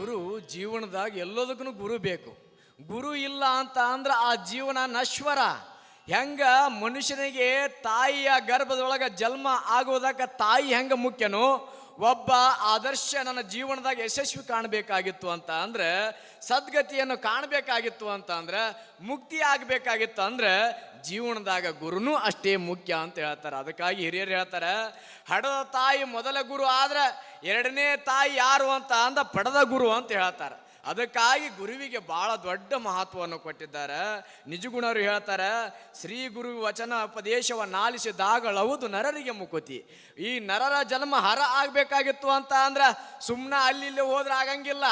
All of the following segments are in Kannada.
ಗುರು ಜೀವನದಾಗ ಎಲ್ಲದಕ್ಕೂ ಗುರು ಬೇಕು. ಗುರು ಇಲ್ಲ ಅಂತ ಅಂದ್ರೆ ಆ ಜೀವನ ನಶ್ವರ. ಹೆಂಗ ಮನುಷ್ಯನಿಗೆ ತಾಯಿಯ ಗರ್ಭದೊಳಗೆ ಜನ್ಮ ಆಗುವುದಕ್ಕೆ ತಾಯಿ ಹೆಂಗ ಮುಖ್ಯನೋ, ಒಬ್ಬ ಆದರ್ಶ ನನ್ನ ಜೀವನದಾಗ ಯಶಸ್ವಿ ಕಾಣಬೇಕಾಗಿತ್ತು ಅಂತ ಅಂದ್ರೆ, ಸದ್ಗತಿಯನ್ನು ಕಾಣಬೇಕಾಗಿತ್ತು ಅಂತ ಅಂದ್ರೆ, ಮುಕ್ತಿ ಆಗಬೇಕಾಗಿತ್ತು ಅಂದ್ರೆ ಜೀವನದಾಗ ಗುರುನೂ ಅಷ್ಟೇ ಮುಖ್ಯ ಅಂತ ಹೇಳ್ತಾರೆ. ಅದಕ್ಕಾಗಿ ಹಿರಿಯರು ಹೇಳ್ತಾರೆ, ಹಡದ ತಾಯಿ ಮೊದಲ ಗುರು ಆದ್ರೆ ಎರಡನೇ ತಾಯಿ ಯಾರು ಅಂತ ಅಂದ ಪಡೆದ ಗುರು ಅಂತ ಹೇಳ್ತಾರೆ. ಅದಕ್ಕಾಗಿ ಗುರುವಿಗೆ ಬಹಳ ದೊಡ್ಡ ಮಹತ್ವವನ್ನು ಕೊಟ್ಟಿದ್ದಾರೆ. ನಿಜಗುಣರು ಹೇಳ್ತಾರೆ, ಶ್ರೀ ಗುರು ವಚನ ಉಪದೇಶವನ್ನು ಆಲಿಸಿದಾಗಳವುದು ನರರಿಗೆ ಮುಕುತಿ. ಈ ನರರ ಜನ್ಮ ಹರ ಆಗಬೇಕಾಗಿತ್ತು ಅಂತ ಅಂದ್ರೆ ಸುಮ್ಮನೆ ಅಲ್ಲಿ ಹೋದ್ರೆ ಆಗಂಗಿಲ್ಲ.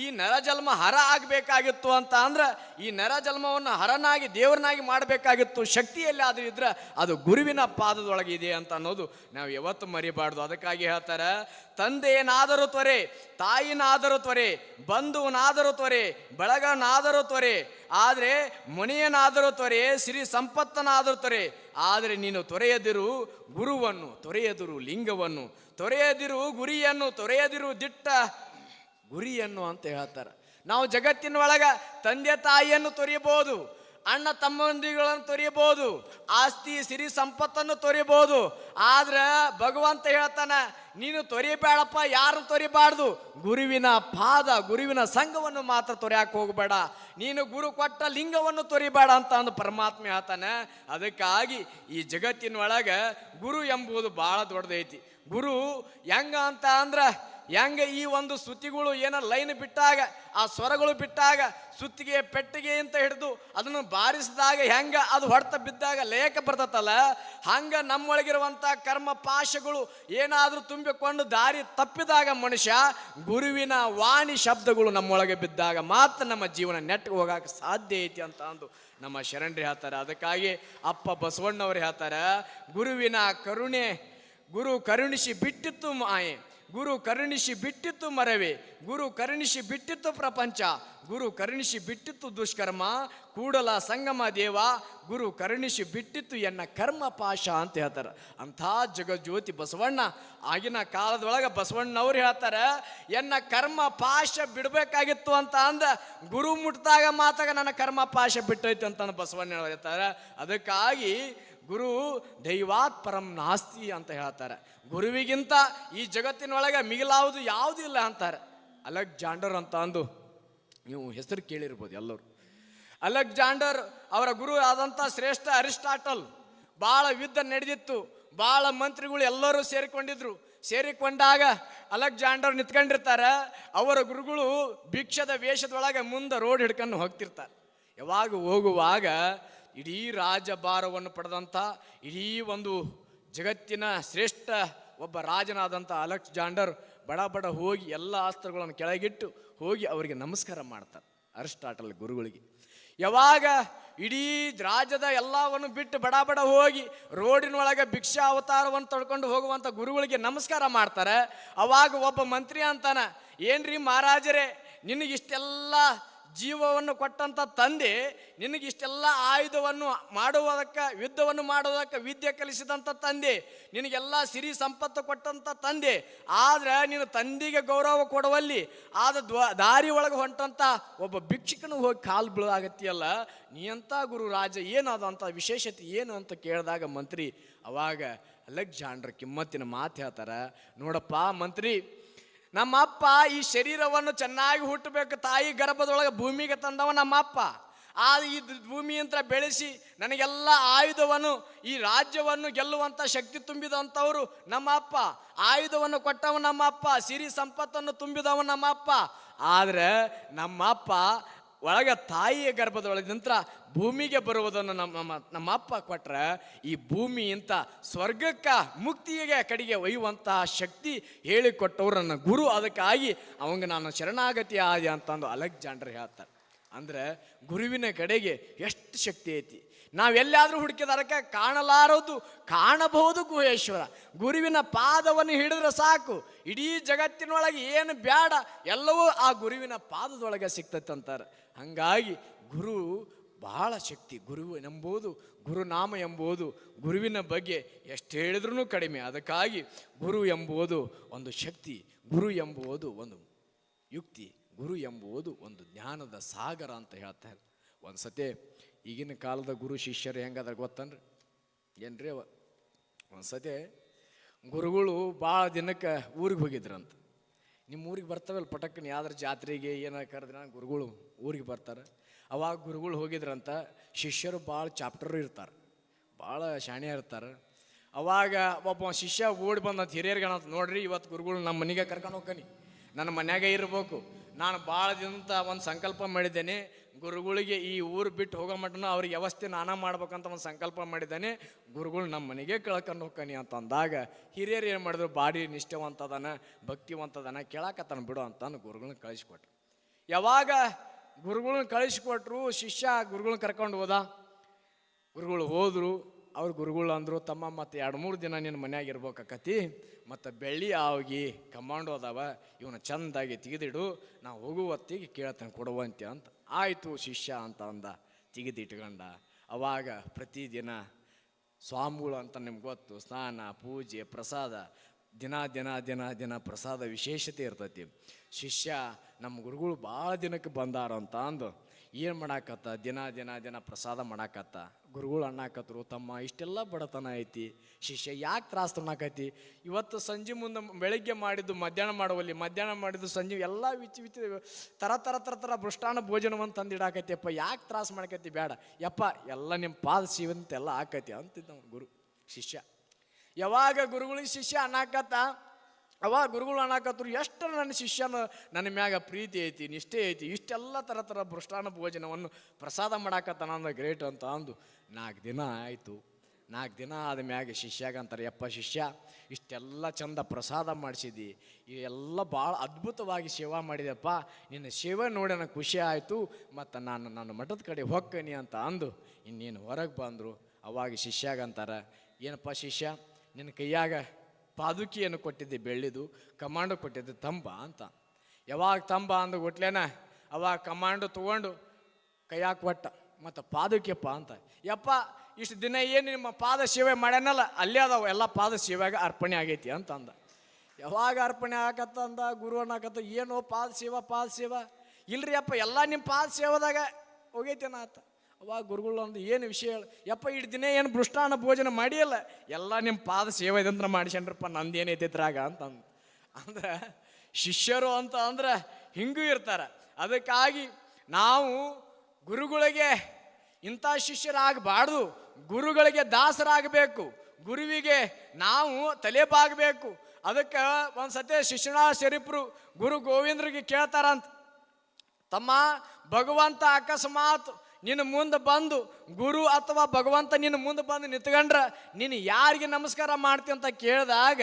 ಈ ನರ ಜನ್ಮ ಹರ ಆಗಬೇಕಾಗಿತ್ತು ಅಂತ ಅಂದ್ರೆ ಈ ನರ ಜನ್ಮವನ್ನು ಹರನಾಗಿ ದೇವರನಾಗಿ ಮಾಡಬೇಕಾಗಿತ್ತು, ಶಕ್ತಿಯಲ್ಲಿ ಆದ್ರೂ ಇದ್ರೆ ಅದು ಗುರುವಿನ ಪಾದದೊಳಗೆ ಇದೆ ಅಂತ ಅನ್ನೋದು ನಾವು ಯಾವತ್ತು ಮರಿಬಾರ್ದು. ಅದಕ್ಕಾಗಿ ಹೇಳ್ತಾರೆ, ತಂದೆಯನಾದರೂ ತ್ವರೆ, ತಾಯಿನಾದರೂ ತ್ವರೆ, ಬಂಧುವನಾದರೂ ತ್ವರೆ, ಬಳಗನಾದರೂ ತ್ವರೆ, ಆದರೆ ಮನೆಯನಾದರೂ ತ್ವರೆ, ಸಿರಿ ಸಂಪತ್ತನಾದರೂ ತ್ವರೆ, ಆದರೆ ನೀನು ತೊರೆಯದಿರು ಗುರುವನ್ನು ತೊರೆಯದಿರು ಲಿಂಗವನ್ನು ತೊರೆಯದಿರು ಗುರಿಯನ್ನು ತೊರೆಯದಿರು ದಿಟ್ಟ ಗುರಿಯನ್ನು ಅಂತ ಹೇಳ್ತಾರೆ. ನಾವು ಜಗತ್ತಿನ ಒಳಗ ತಂದೆ ತಾಯಿಯನ್ನು ತೊರೆಯಬಹುದು ಅಣ್ಣ ತಮ್ಮಂದಿಗಳನ್ನು ತೊರೆಯಬಹುದು ಆಸ್ತಿ, ಸಿರಿ ಸಂಪತ್ತನ್ನು ತೊರೆಯಬಹುದು ಆದ್ರೆ ಭಗವಂತ ಹೇಳ್ತಾನೆ, ನೀನು ತೊರಿಬೇಡಪ್ಪ ಯಾರು ತೊರಿಬಾರ್ದು? ಗುರುವಿನ ಪಾದ, ಗುರುವಿನ ಸಂಘವನ್ನು ಮಾತ್ರ ತೊರೆಯಕ್ಕೆ ಹೋಗಬೇಡ. ನೀನು ಗುರು ಕೊಟ್ಟ ಲಿಂಗವನ್ನು ತೊರಿಬೇಡ ಅಂತ ಅಂದು ಪರಮಾತ್ಮ ಹೇಳ್ತಾನೆ. ಅದಕ್ಕಾಗಿ ಈ ಜಗತ್ತಿನೊಳಗೆ ಗುರು ಎಂಬುದು ಬಹಳ ದೊಡ್ಡದೈತಿ. ಗುರು ಹೆಂಗ ಅಂತ ಅಂದ್ರೆ ಹೆಂಗ ಈ ಒಂದು ಸುತ್ತಿಗಳು ಏನ ಲೈನ್ ಬಿಟ್ಟಾಗ, ಆ ಸ್ವರಗಳು ಬಿಟ್ಟಾಗ ಸುತ್ತಿಗೆ ಪೆಟ್ಟಿಗೆ ಅಂತ ಹಿಡಿದು ಅದನ್ನು ಬಾರಿಸಿದಾಗ ಹೆಂಗ ಅದು ಹೊಡೆತ ಬಿದ್ದಾಗ ಲೇಖ ಬರ್ತತಲ್ಲ, ಹಂಗ ನಮ್ಮೊಳಗಿರುವಂಥ ಕರ್ಮ ಪಾಶಗಳು ಏನಾದರೂ ತುಂಬಿಕೊಂಡು ದಾರಿ ತಪ್ಪಿದಾಗ ಮನುಷ್ಯ ಗುರುವಿನ ವಾಣಿ ಶಬ್ದಗಳು ನಮ್ಮೊಳಗೆ ಬಿದ್ದಾಗ ಮಾತ್ರ ನಮ್ಮ ಜೀವನ ನೆಟ್ಟಿಗೆ ಹೋಗಕ್ಕೆ ಸಾಧ್ಯ ಐತಿ ಅಂತ ಅಂದು ನಮ್ಮ ಶರಣ್ರಿ ಹೇಳ್ತಾರೆ. ಅದಕ್ಕಾಗಿ ಅಪ್ಪ ಬಸವಣ್ಣವ್ರು ಹೇಳ್ತಾರೆ, ಗುರುವಿನ ಕರುಣೆ, ಗುರು ಕರುಣಿಸಿ ಬಿಟ್ಟಿತ್ತು ಮಾಯೆ. ಗುರು ಕರುಣಿಸಿ ಬಿಟ್ಟಿತ್ತು ಮರವಿ, ಗುರು ಕರುಣಿಸಿ ಬಿಟ್ಟಿತ್ತು ಪ್ರಪಂಚ, ಗುರು ಕರುಣಿಸಿ ಬಿಟ್ಟಿತ್ತು ದುಷ್ಕರ್ಮ, ಕೂಡಲ ಸಂಗಮ ದೇವ, ಗುರು ಕರುಣಿಸಿ ಬಿಟ್ಟಿತ್ತು ಎನ್ನ ಕರ್ಮ ಪಾಶ ಅಂತ ಹೇಳ್ತಾರೆ. ಅಂಥ ಜಗಜ್ಯೋತಿ ಬಸವಣ್ಣ, ಆಗಿನ ಕಾಲದೊಳಗೆ ಬಸವಣ್ಣವ್ರು ಹೇಳ್ತಾರೆ, ಎನ್ನ ಕರ್ಮ ಪಾಶ ಬಿಡಬೇಕಾಗಿತ್ತು ಅಂತ ಅಂದ, ಗುರು ಮುಟ್ಟಿದಾಗ ಮಾತಾಗ ನನ್ನ ಕರ್ಮ ಪಾಶ ಬಿಟ್ಟೈತೆ ಅಂತ ಬಸವಣ್ಣ ಹೇಳ್ತಾರೆ. ಅದಕ್ಕಾಗಿ ಗುರು ದೈವಾತ್ ಪರಂ ನಾಸ್ತಿ ಅಂತ ಹೇಳ್ತಾರೆ. ಗುರುವಿಗಿಂತ ಈ ಜಗತ್ತಿನೊಳಗೆ ಮಿಗಿಲಾವುದು ಯಾವುದೂ ಇಲ್ಲ ಅಂತಾರೆ. ಅಲೆಕ್ಸಾಂಡರ್ ಅಂತ ಅಂದು ನೀವು ಹೆಸರು ಕೇಳಿರ್ಬೋದು ಎಲ್ಲರೂ. ಅಲೆಕ್ಸಾಂಡರ್ ಅವರ ಗುರು ಆದಂಥ ಶ್ರೇಷ್ಠ ಅರಿಸ್ಟಾಟಲ್ ಭಾಳ ಯುದ್ಧ ನಡೆದಿತ್ತು. ಭಾಳ ಮಂತ್ರಿಗಳು ಎಲ್ಲರೂ ಸೇರಿಕೊಂಡಿದ್ರು. ಸೇರಿಕೊಂಡಾಗ ಅಲೆಕ್ಸಾಂಡರ್ ನಿಂತ್ಕೊಂಡಿರ್ತಾರೆ. ಅವರ ಗುರುಗಳು ಭಿಕ್ಷದ ವೇಷದೊಳಗೆ ಮುಂದೆ ರೋಡ್ ಹಿಡ್ಕೊಂಡು ಹೋಗ್ತಿರ್ತಾರೆ. ಯಾವಾಗ ಹೋಗುವಾಗ ಇಡೀ ರಾಜಭಾರವನ್ನು ಪಡೆದಂಥ, ಇಡೀ ಒಂದು ಜಗತ್ತಿನ ಶ್ರೇಷ್ಠ ಒಬ್ಬ ರಾಜನಾದಂಥ ಅಲೆಕ್ಸಾಂಡರ್ ಬಡ ಬಡ ಹೋಗಿ ಎಲ್ಲ ಅಸ್ತ್ರಗಳನ್ನು ಕೆಳಗಿಟ್ಟು ಹೋಗಿ ಅವರಿಗೆ ನಮಸ್ಕಾರ ಮಾಡ್ತಾರೆ ಅರಿಸ್ಟಾಟಲ್ ಗುರುಗಳಿಗೆ. ಯಾವಾಗ ಇಡೀ ರಾಜ್ಯದ ಎಲ್ಲವನ್ನು ಬಿಟ್ಟು ಬಡ ಬಡ ಹೋಗಿ ರೋಡಿನೊಳಗೆ ಭಿಕ್ಷಾ ಅವತಾರವನ್ನು ತೊಡ್ಕೊಂಡು ಹೋಗುವಂಥ ಗುರುಗಳಿಗೆ ನಮಸ್ಕಾರ ಮಾಡ್ತಾರೆ, ಅವಾಗ ಒಬ್ಬ ಮಂತ್ರಿ ಅಂತಾನೆ, ಏನ್ರಿ ಮಹಾರಾಜರೇ, ನಿನಗಿಷ್ಟೆಲ್ಲ ಜೀವವನ್ನು ಕೊಟ್ಟಂಥ ತಂದೆ ನಿನಗಿಷ್ಟೆಲ್ಲ ಆಯುಧವನ್ನು ಮಾಡುವುದಕ್ಕೆ, ಯುದ್ಧವನ್ನು ಮಾಡುವುದಕ್ಕೆ ವಿದ್ಯೆ ಕಲಿಸಿದಂಥ ತಂದೆ ನಿನಗೆಲ್ಲ ಸಿರಿ ಸಂಪತ್ತು ಕೊಟ್ಟಂಥ ತಂದೆ. ಆದ್ರೆ ನೀನು ತಂದೆಗೆ ಗೌರವ ಕೊಡುವಲ್ಲಿ, ಆದ ದಾರಿ ಒಳಗೆ ಹೊಂಟಂಥ ಒಬ್ಬ ಭಿಕ್ಷುಕನು ಹೋಗಿ ಕಾಲು ಬೀಳಾಗತ್ತಿಯಲ್ಲ, ನೀ ಅಂತ ಗುರು ರಾಜ, ಏನಾದ ಅಂತ ವಿಶೇಷತೆ ಏನು ಅಂತ ಕೇಳಿದಾಗ ಮಂತ್ರಿ, ಅವಾಗ ಅಲೆಕ್ಸಾಂಡ್ರ್ ಕಿಮ್ಮತ್ತಿನ ಮಾತು ಹೇಳ್ತಾರ, ನೋಡಪ್ಪ ಮಂತ್ರಿ ನಮ್ಮ ಅಪ್ಪ ಈ ಶರೀರವನ್ನು ಚೆನ್ನಾಗಿ ಹುಟ್ಟಬೇಕು, ತಾಯಿ ಗರ್ಭದೊಳಗೆ ಭೂಮಿಗೆ ತಂದವ ನಮ್ಮ ಅಪ್ಪ ಆ ಈ ಭೂಮಿಯಂತ್ರ ಬೆಳೆಸಿ ನನಗೆಲ್ಲ ಆಯುಧವನ್ನು, ಈ ರಾಜ್ಯವನ್ನು ಗೆಲ್ಲುವಂಥ ಶಕ್ತಿ ತುಂಬಿದಂಥವರು ನಮ್ಮ ಅಪ್ಪ ಆಯುಧವನ್ನು ಕೊಟ್ಟವ ನಮ್ಮ ಅಪ್ಪ ಸಿರಿ ಸಂಪತ್ತನ್ನು ತುಂಬಿದವ ನಮ್ಮ ಅಪ್ಪ ಆದರೆ ನಮ್ಮ ಅಪ್ಪ ಒಳಗ ತಾಯಿಯ ಗರ್ಭದೊಳಗೆ ನಂತರ ಭೂಮಿಗೆ ಬರುವುದನ್ನು ನಮ್ಮ, ನಮ್ಮ- ಅಪ್ಪ ಕೊಟ್ರೆ ಈ ಭೂಮಿ ಇಂಥ ಸ್ವರ್ಗಕ್ಕೆ ಮುಕ್ತಿಗೆ ಕಡೆಗೆ ಒಯ್ಯುವಂತಹ ಶಕ್ತಿ ಹೇಳಿಕೊಟ್ಟವರು ನನ್ನ ಗುರು. ಅದಕ್ಕಾಗಿ ಅವಂಗೆ ನಾನು ಶರಣಾಗತಿ ಆದಿ ಅಂತಂದು ಅಲೆಕ್ಸಾಂಡರ್ ಹೇಳ್ತಾರೆ. ಅಂದ್ರೆ ಗುರುವಿನ ಕಡೆಗೆ ಎಷ್ಟು ಶಕ್ತಿ ಐತಿ? ನಾವೆಲ್ಲಾದ್ರೂ ಹುಡುಕಿದಾರಕ್ಕೆ ಕಾಣಲಾರದು, ಕಾಣಬಹುದು ಗುಹೇಶ್ವರ. ಗುರುವಿನ ಪಾದವನ್ನು ಹಿಡಿದ್ರೆ ಸಾಕು. ಇಡೀ ಜಗತ್ತಿನೊಳಗೆ ಏನು ಬೇಡ ಎಲ್ಲವೂ ಆ ಗುರುವಿನ ಪಾದದೊಳಗೆ ಸಿಗ್ತೈತೆ ಅಂತಾರೆ. ಹಂಗಾಗಿ ಗುರು ಬಹಳ ಶಕ್ತಿ. ಗುರು ಎಂಬುದು ಗುರುನಾಮ ಎಂಬುದು ಗುರುವಿನ ಬಗ್ಗೆ ಎಷ್ಟು ಹೇಳಿದ್ರೂ ಕಡಿಮೆ. ಅದಕ್ಕಾಗಿ ಗುರು ಎಂಬುದು ಒಂದು ಶಕ್ತಿ, ಗುರು ಎಂಬುವುದು ಒಂದು ಯುಕ್ತಿ, ಗುರು ಎಂಬುವುದು ಒಂದು ಜ್ಞಾನದ ಸಾಗರ ಅಂತ ಹೇಳ್ತಾರೆ. ಒಂದು ಸತಿ ಈಗಿನ ಕಾಲದ ಗುರು ಶಿಷ್ಯರು ಹೆಂಗದ ಗೊತ್ತನ್ರಿ? ಏನ್ರಿ ಅವ? ಒಂದು ಸತಿ ಗುರುಗಳು ಭಾಳ ದಿನಕ್ಕೆ ಊರಿಗೆ ಹೋಗಿದ್ರಂತ. ನಿಮ್ಮ ಊರಿಗೆ ಬರ್ತಾವಲ್ಲ ಪಟಕ್ಕನ, ಯಾವ್ದಾರ ಜಾತ್ರೆಗೆ ಏನೋ ಕರೆದ್ರೆ ಗುರುಗಳು ಊರಿಗೆ ಬರ್ತಾರೆ. ಅವಾಗ ಗುರುಗಳು ಹೋಗಿದ್ರಂತ ಶಿಷ್ಯರು ಭಾಳ ಚಾಪ್ಟರ್ ಇರ್ತಾರೆ. ಭಾಳ ಶಾಣೆ ಇರ್ತಾರೆ. ಅವಾಗ ಒಬ್ಬ ಶಿಷ್ಯ ಓಡಿ ಬಂದಂತ ಹಿರಿಯರ್ಗೆ ಅನ್ನೋದು ನೋಡ್ರಿ ಇವತ್ತು ಗುರುಗಳು ನಮ್ಮ ಮನೆಗೆ ಕರ್ಕೊಂಡು ಹೋಗ್ಕನಿ. ನನ್ನ ಮನ್ಯಾಗ ಇರಬೇಕು. ನಾನು ಭಾಳ ದಿನಂತ ಒಂದು ಸಂಕಲ್ಪ ಮಾಡಿದ್ದೇನೆ. ಗುರುಗಳಿಗೆ ಈ ಊರು ಬಿಟ್ಟು ಹೋಗೋ ಮಟ್ಟನ ಅವ್ರಿಗೆ ವ್ಯವಸ್ಥೆ ನಾನಾ ಮಾಡ್ಬೇಕಂತ ಒಂದು ಸಂಕಲ್ಪ ಮಾಡಿದ್ದಾನೆ. ಗುರುಗಳು ನಮ್ಮ ಮನೆಗೆ ಕಳ್ಕೊಂಡು ಹೋಗ್ಕನಿ ಅಂತ ಅಂದಾಗ ಹಿರಿಯರು ಏನು ಮಾಡಿದ್ರು? ಬಾಡಿ ನಿಷ್ಠೆವಂತದನ, ಭಕ್ತಿವಂತದನ ಕೇಳಾಕತ್ತಾನ ಬಿಡು ಅಂತ ಗುರುಗಳನ್ನ ಕಳಿಸ್ಕೊಟ್ರು. ಯಾವಾಗ ಗುರುಗಳನ್ನ ಕಳಿಸ್ಕೊಟ್ರು ಶಿಷ್ಯ ಗುರುಗಳನ್ನ ಕರ್ಕೊಂಡು ಹೋದ? ಗುರುಗಳು ಹೋದ್ರು, ಅವ್ರು ಗುರುಗಳು ಅಂದರು, ತಮ್ಮ, ಮತ್ತು ಎರಡು ಮೂರು ದಿನ ನಿನ್ನ ಮನ್ಯಾಗ ಇರ್ಬೇಕಾಕತಿ, ಮತ್ತು ಬೆಳ್ಳಿ ಆಗಿ ಕಮಾಂಡು ಅದಾವ ಇವನ ಚಂದಾಗಿ ತೆಗೆದಿಡು ನಾವು ಹೋಗುವತ್ತಿಗೆ ಕೇಳ್ತಾನೆ ಕೊಡುವಂತೆ ಅಂತ. ಆಯಿತು ಶಿಷ್ಯ ಅಂತ ಅಂದ, ತೆಗೆದಿಟ್ಕೊಂಡ. ಅವಾಗ ಪ್ರತಿದಿನ ಸ್ವಾಮಿಗಳು ಅಂತ ನಿಮ್ಗೆ ಗೊತ್ತು, ಸ್ನಾನ, ಪೂಜೆ, ಪ್ರಸಾದ, ದಿನ ದಿನ ದಿನ ದಿನ ಪ್ರಸಾದ ವಿಶೇಷತೆ ಇರ್ತೈತಿ. ಶಿಷ್ಯ, ನಮ್ಮ ಗುರುಗಳು ಭಾಳ ದಿನಕ್ಕೆ ಬಂದಾರ ಅಂತ ಅಂದು, ಏನು ಮಾಡಾಕತ್ತ? ದಿನ ದಿನ ದಿನ ಪ್ರಸಾದ ಮಾಡಾಕತ್ತ? ಗುರುಗಳು ಅಣ್ಣಾಕತ್ರು ತಮ್ಮ ಇಷ್ಟೆಲ್ಲ ಬಡತನ ಐತಿ, ಶಿಷ್ಯ ಯಾಕೆ ತ್ರಾಸ ತೊಣಕೈತಿ ಇವತ್ತು ಸಂಜೆ ಮುಂದೆ ಬೆಳಗ್ಗೆ ಮಾಡಿದ್ದು ಮಧ್ಯಾಹ್ನ ಮಾಡುವಲ್ಲಿ, ಮಧ್ಯಾಹ್ನ ಮಾಡಿದ್ದು ಸಂಜೆ ಎಲ್ಲ ವಿಚ್ ವಿಚ್ ತರ ತರ ತರ ತರ ಭೃಷ್ಟಾನ ಭೋಜನವನ್ನು ತಂದಿಡಾಕೈತಿಯಪ್ಪ ಯಾಕೆ ತ್ರಾಸ ಮಾಡಕತ್ತಿ? ಬೇಡ, ಯಪ್ಪ, ಎಲ್ಲ ನಿಮ್ಮ ಪಾದ ಸೀವಂತೆಲ್ಲ ಆಕೈತಿ ಅಂತಿದ್ದ ಗುರು, ಶಿಷ್ಯ. ಯಾವಾಗ ಗುರುಗಳಿಗೆ ಶಿಷ್ಯ ಅನ್ನಾಕತ್ತ? ಅವಾಗ ಗುರುಗಳು ಅನ್ನಾಕತ್ರು ಎಷ್ಟು ನನ್ನ ಶಿಷ್ಯನ ನನ್ನ ಮ್ಯಾಗ ಪ್ರೀತಿ ಐತಿ, ನಿಷ್ಠೆ ಐತಿ, ಇಷ್ಟೆಲ್ಲ ಥರ ಥರ ಭೃಷ್ಟಾನ ಭೋಜನವನ್ನು ಪ್ರಸಾದ ಮಾಡಾಕತ್ತಾನ ಅಂದ್ರೆ ಗ್ರೇಟ್ ಅಂತ ಅಂದು, ನಾಲ್ಕು ದಿನ ಆಯಿತು. ನಾಲ್ಕು ದಿನ ಆದ ಮ್ಯಾಗ ಶಿಷ್ಯಾಗ ಅಂತಾರೆ, ಯಪ್ಪ ಶಿಷ್ಯ, ಇಷ್ಟೆಲ್ಲ ಚಂದ ಪ್ರಸಾದ ಮಾಡಿಸಿದಿ ಎಲ್ಲ ಭಾಳ ಅದ್ಭುತವಾಗಿ ಸೇವಾ ಮಾಡಿದೆಪ್ಪ ನಿನ್ನ ಸೇವೆ ನೋಡಿ ನನಗೆ ಖುಷಿ ಆಯಿತು, ಮತ್ತು ನಾನು ನನ್ನ ಮಠದ ಕಡೆ ಹೊಕ್ಕನಿ ಅಂತ ಅಂದು, ಇನ್ನೇನು ಹೊರಗೆ ಬಂದರು. ಅವಾಗ ಶಿಷ್ಯಾಗ ಅಂತಾರೆ, ಏನಪ್ಪ ಶಿಷ್ಯ, ನಿನ್ನ ಕೈಯಾಗ ಪಾದುಕಿಯನ್ನು ಕೊಟ್ಟಿದ್ದೆ, ಬೆಳ್ಳಿದು, ಕಮಾಂಡು ಕೊಟ್ಟಿದ್ದೆ, ತಂಬ ಅಂತ. ಯಾವಾಗ ತಂಬ ಅಂದ ಕೊಟ್ಲೇನ? ಅವಾಗ ಕಮಾಂಡು ತಗೊಂಡು ಕೈಯಾಕ ಕೊಟ್ಟ ಮತ್ತು ಪಾದುಕಿಯಪ್ಪ ಅಂತ. ಯಪ್ಪ, ಇಷ್ಟು ದಿನ ಏನು ನಿಮ್ಮ ಪಾದ ಸೇವೆ ಮಾಡ್ಯಾನಲ್ಲ, ಅಲ್ಲೇ ಅದಾವ, ಎಲ್ಲ ಪಾದ ಸೇವೆಗೆ ಅರ್ಪಣೆ ಆಗೈತಿ ಅಂತ ಅಂದ ಯಾವಾಗ ಅರ್ಪಣೆ ಆಗತ್ತ ಅಂದ ಗುರು ಅನ್ನಕತ್ತ ಏನು ಪಾದ ಸೇವಾ ಪಾದ ಸೇವಾ. ಇಲ್ರಿ ಅಪ್ಪ, ಎಲ್ಲ ನಿಮ್ಮ ಪಾದ ಸೇವಾದಾಗ ಹೋಗೈತೇನ ಆತ? ಅವಾಗ ಗುರುಗಳು ಅಂದ್ರೆ ಏನು ವಿಷಯ ಯಪ್ಪ, ಇಡ್ ದಿನ ಏನು ಭೃಷ್ಟಾನ ಭೋಜನ ಮಾಡಿಯಲ್ಲ? ಎಲ್ಲ ನಿಮ್ಮ ಪಾದ ಸೇವೆ ಇದಂದ್ರೆ ಮಾಡಿಸ್ಯಂಡ್ರಪ್ಪ ನಂದೇನೈತಿದ್ರಾಗ ಏನೈತೈತ್ರಾಗ ಅಂತ ಅಂದ್ ಅಂದ್ರೆ ಶಿಷ್ಯರು ಅಂತ ಅಂದ್ರೆ ಹಿಂಗೂ ಇರ್ತಾರೆ. ಅದಕ್ಕಾಗಿ ನಾವು ಗುರುಗಳಿಗೆ ಇಂಥ ಶಿಷ್ಯರಾಗಬಾರ್ದು. ಗುರುಗಳಿಗೆ ದಾಸರಾಗಬೇಕು. ಗುರುವಿಗೆ ನಾವು ತಲೆಬಾಗಬೇಕು. ಅದಕ್ಕೆ ಒಂದು ಸತಿ ಶಿಷ್ಯನ ಶರೀಫರು ಗುರು ಗೋವಿಂದ್ರಿಗೆ ಕೇಳ್ತಾರಂತ. ತಮ್ಮ ಭಗವಂತ ಅಕಸ್ಮಾತ್ ನಿನ್ನ ಮುಂದೆ ಬಂದು ಗುರು ಅಥವಾ ಭಗವಂತ ನಿನ್ನ ಮುಂದೆ ಬಂದು ನಿಂತ್ಕಂಡ್ರ ನೀನು ಯಾರಿಗೆ ನಮಸ್ಕಾರ ಮಾಡ್ತೀನಿ ಅಂತ ಕೇಳಿದಾಗ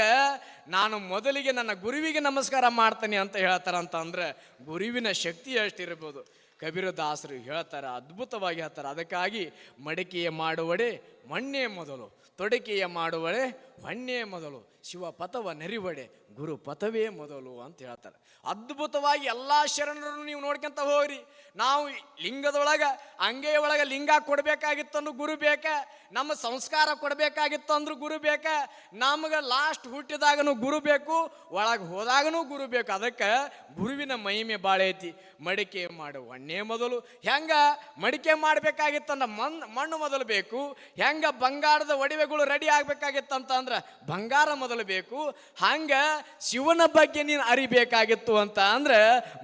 ನಾನು ಮೊದಲಿಗೆ ನನ್ನ ಗುರುವಿಗೆ ನಮಸ್ಕಾರ ಮಾಡ್ತೀನಿ ಅಂತ ಹೇಳ್ತಾರಂತ ಅಂದ್ರೆ ಗುರುವಿನ ಶಕ್ತಿ ಎಷ್ಟಿರ್ಬೋದು? ಕಬೀರದಾಸರು ಹೇಳ್ತಾರೆ, ಅದ್ಭುತವಾಗಿ ಹೇಳ್ತಾರೆ. ಅದಕ್ಕಾಗಿ ಮಡಿಕೆಯ ಮಾಡುವಡೆ ಮಣ್ಣೇ ಮೊದಲು, ತೊಡಕೆಯ ಮಾಡುವಳೆ ಹೊಣ್ಣೆ ಮೊದಲು. ಶಿವ ಪಥವ ನೆರಿವಡೆ ಗುರು ಪಥವೇ ಮೊದಲು ಅಂತ ಹೇಳ್ತಾರೆ. ಅದ್ಭುತವಾಗಿ ಎಲ್ಲ ಶರಣರನ್ನು ನೀವು ನೋಡ್ಕೊಂತ ಹೋಗ್ರಿ. ನಾವು ಲಿಂಗದೊಳಗ ಅಂಗೈ ಒಳಗೆ ಲಿಂಗ ಕೊಡ್ಬೇಕಾಗಿತ್ತಂದ್ರು ಗುರು ಬೇಕ, ನಮ್ಮ ಸಂಸ್ಕಾರ ಕೊಡ್ಬೇಕಾಗಿತ್ತಂದ್ರು ಗುರು ಬೇಕ, ನಮ್ಗೆ ಲಾಸ್ಟ್ ಹುಟ್ಟಿದಾಗನು ಗುರು ಬೇಕು, ಒಳಗೆ ಹೋದಾಗನು ಗುರು ಬೇಕು. ಅದಕ್ಕೆ ಗುರುವಿನ ಮಹಿಮೆ ಭಾಳ ಐತಿ. ಮಡಿಕೆ ಮಾಡು ಒಣ್ಣೆ ಮೊದಲು. ಹೆಂಗ ಮಡಿಕೆ ಮಾಡ್ಬೇಕಾಗಿತ್ತಂದ್ರ ಮಣ್ ಮಣ್ಣು ಮೊದಲು ಬೇಕು. ಹೆಂಗ ಬಂಗಾರದ ಒಡವೆಗಳು ರೆಡಿ ಆಗ್ಬೇಕಾಗಿತ್ತಂತ ಅಂದ್ರ ಬಂಗಾರ ಮೊದಲು ಬೇಕು. ಹಂಗ ಶಿವನ ಬಗ್ಗೆ ನೀನು ಅರಿಬೇಕಾಗಿತ್ತು ಅಂತ ಅಂದ್ರೆ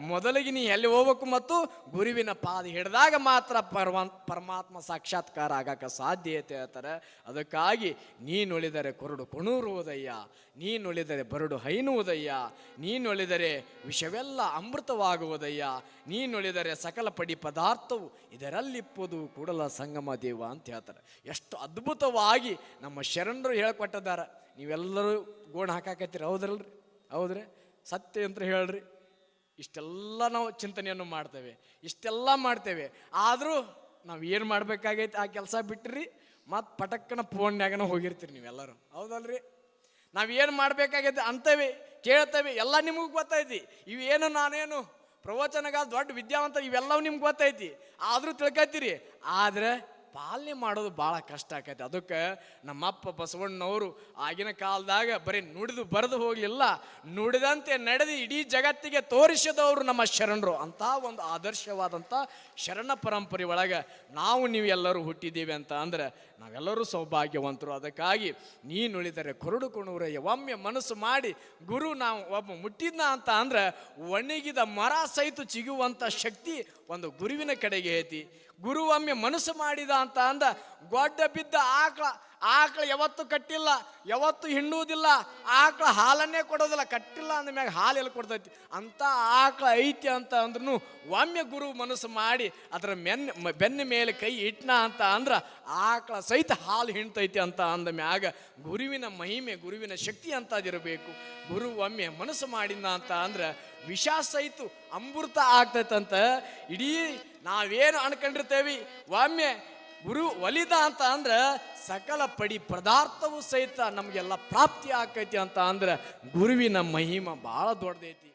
ಮೊದಲಿಗೆ ನೀ ಎಲ್ಲಿ ಹೋಗ್ಬೇಕು ಮತ್ತು ಗುರುವಿನ ಪಾದ ಹಿಡಿದಾಗ ಮಾತ್ರ ಪರಮ ಪರಮಾತ್ಮ ಸಾಕ್ಷಾತ್ಕಾರ ಆಗಕ್ಕೆ ಸಾಧ್ಯತೆ ಹೇಳ್ತಾರೆ ಅದಕ್ಕಾಗಿ ನೀನುಳಿದರೆ ಕೊರಡು ಕೊಣೂರುವುದಯ್ಯ, ನೀನುಳಿದರೆ ಬರಡು ಹೈನುವುದಯ್ಯ, ನೀನುಳಿದರೆ ವಿಷವೆಲ್ಲ ಅಮೃತವಾಗುವುದಯ್ಯ, ನೀನುಳಿದರೆ ಸಕಲ ಪಡಿ ಪದಾರ್ಥವು ಇದರಲ್ಲಿಪ್ಪುದು ಕೂಡಲ ಸಂಗಮ ದೇವ ಅಂತ ಹೇಳ್ತಾರೆ. ಎಷ್ಟು ಅದ್ಭುತವಾಗಿ ನಮ್ಮ ಶರಣರು ಹೇಳ್ಕೊಟ್ಟಿದ್ದಾರೆ. ನೀವೆಲ್ಲರೂ ಗೋಣ ಹಾಕಾಕತ್ತೀರಿ? ಹೌದ್ರಲ್ರಿ? ಹೌದ್ರಿ? ಸತ್ಯ ಅಂತ ಹೇಳ್ರಿ. ಇಷ್ಟೆಲ್ಲ ನಾವು ಚಿಂತನೆಯನ್ನು ಮಾಡ್ತೇವೆ. ಇಷ್ಟೆಲ್ಲ ಮಾಡ್ತೇವೆ. ಆದರೂ ನಾವು ಏನು ಮಾಡ್ಬೇಕಾಗೈತೆ ಆ ಕೆಲಸ ಬಿಟ್ರಿ ಮತ್ತು ಪಟಕ್ಕನ ಫೋನ್ಯಾಗನ ಹೋಗಿರ್ತೀರಿ ನೀವೆಲ್ಲರೂ. ಹೌದಲ್ರಿ? ನಾವು ಏನು ಮಾಡ್ಬೇಕಾಗೈತೆ ಅಂತೇವೆ, ಕೇಳ್ತೇವೆ, ಎಲ್ಲ ನಿಮಗೂ ಗೊತ್ತೈತಿ. ಇವೇನು ನಾನೇನು ಪ್ರವಚನಗ ದೊಡ್ಡ ವಿದ್ಯಾವಂತ ಇವೆಲ್ಲವೂ ನಿಮ್ಗೆ ಗೊತ್ತೈತಿ. ಆದರೂ ತಿಳ್ಕೊತೀರಿ ಆದ್ರೆ ಪಾಲನೆ ಮಾಡೋದು ಭಾಳ ಕಷ್ಟ ಆಕೈತಿ. ಅದಕ್ಕೆ ನಮ್ಮಪ್ಪ ಬಸವಣ್ಣನವರು ಆಗಿನ ಕಾಲದಾಗ ಬರೀ ನುಡಿದು ಬರೆದು ಹೋಗಲಿಲ್ಲ, ನುಡಿದಂತೆ ನಡೆದು ಇಡೀ ಜಗತ್ತಿಗೆ ತೋರಿಸಿದವರು ನಮ್ಮ ಶರಣರು. ಅಂತ ಒಂದು ಆದರ್ಶವಾದಂಥ ಶರಣ ಪರಂಪರೆ ಒಳಗೆ ನಾವು ನೀವು ಎಲ್ಲರೂ ಹುಟ್ಟಿದ್ದೀವಿ ಅಂತ ಅಂದ್ರೆ ನಾವೆಲ್ಲರೂ ಸೌಭಾಗ್ಯವಂತರು. ಅದಕ್ಕಾಗಿ ನೀನುಳಿದರೆ ಕೊರಡು ಕುಣುರೆ ಒಮ್ಮೆ ಮನಸ್ಸು ಮಾಡಿ ಗುರು ನಾವು ಒಬ್ಬ ಮುಟ್ಟಿದ್ನ ಅಂತ ಅಂದ್ರೆ ಒಣಗಿದ ಮರ ಸಹಿತ ಚಿಗುವಂಥ ಶಕ್ತಿ ಒಂದು ಗುರುವಿನ ಕಡೆಗೆ ಐತಿ. ಗುರು ಒಮ್ಮೆ ಮನಸ್ಸು ಮಾಡಿದ ಅಂತ ಅಂದ. ಗೊಡ್ಡ ಬಿದ್ದ ಆಕಳ ಆಕಳ ಯಾವತ್ತು ಕಟ್ಟಿಲ್ಲ, ಯಾವತ್ತು ಹಿಂಡುವುದಿಲ್ಲ. ಆಕಳ ಹಾಲನ್ನೇ ಕೊಡೋದಿಲ್ಲ, ಕಟ್ಟಿಲ್ಲ ಅಂದ ಮ್ಯಾಗ ಹಾಲು ಎಲ್ಲಿ ಕೊಡ್ತೈತಿ? ಅಂತ ಆಕಳ ಐತಿ ಅಂತ ಅಂದ್ರೂ ಒಮ್ಮೆ ಗುರು ಮನಸ್ಸು ಮಾಡಿ ಅದರ ಮೆನ್ನ ಬೆನ್ನ ಮೇಲೆ ಕೈ ಇಟ್ನ ಅಂತ ಅಂದ್ರ ಆಕಳ ಸಹಿತ ಹಾಲು ಹಿಂಡ್ತೈತಿ ಅಂತ ಅಂದ ಮ್ಯಾಗ ಗುರುವಿನ ಮಹಿಮೆ, ಗುರುವಿನ ಶಕ್ತಿ ಅಂತದಿರಬೇಕು. ಗುರು ಒಮ್ಮೆ ಮನಸ್ಸು ಮಾಡಿದ ಅಂತ ಅಂದ್ರೆ ವಿಷ ಸಹಿತ ಅಮೃತ ಆಗ್ತೈತಂತ. ಇಡೀ ನಾವೇನು ಅನ್ಕೊಂಡಿರ್ತೇವಿ? ಒಮ್ಮೆ ಗುರು ಒಲಿದ ಅಂತ ಅಂದ್ರೆ ಸಕಲ ಪಡಿ ಪದಾರ್ಥವೂ ಸಹಿತ ನಮಗೆಲ್ಲ ಪ್ರಾಪ್ತಿ ಆಕೈತಿ ಅಂತ ಅಂದ್ರೆ ಗುರುವಿನ ಮಹಿಮ ಭಾಳ ದೊಡ್ಡದೈತಿ.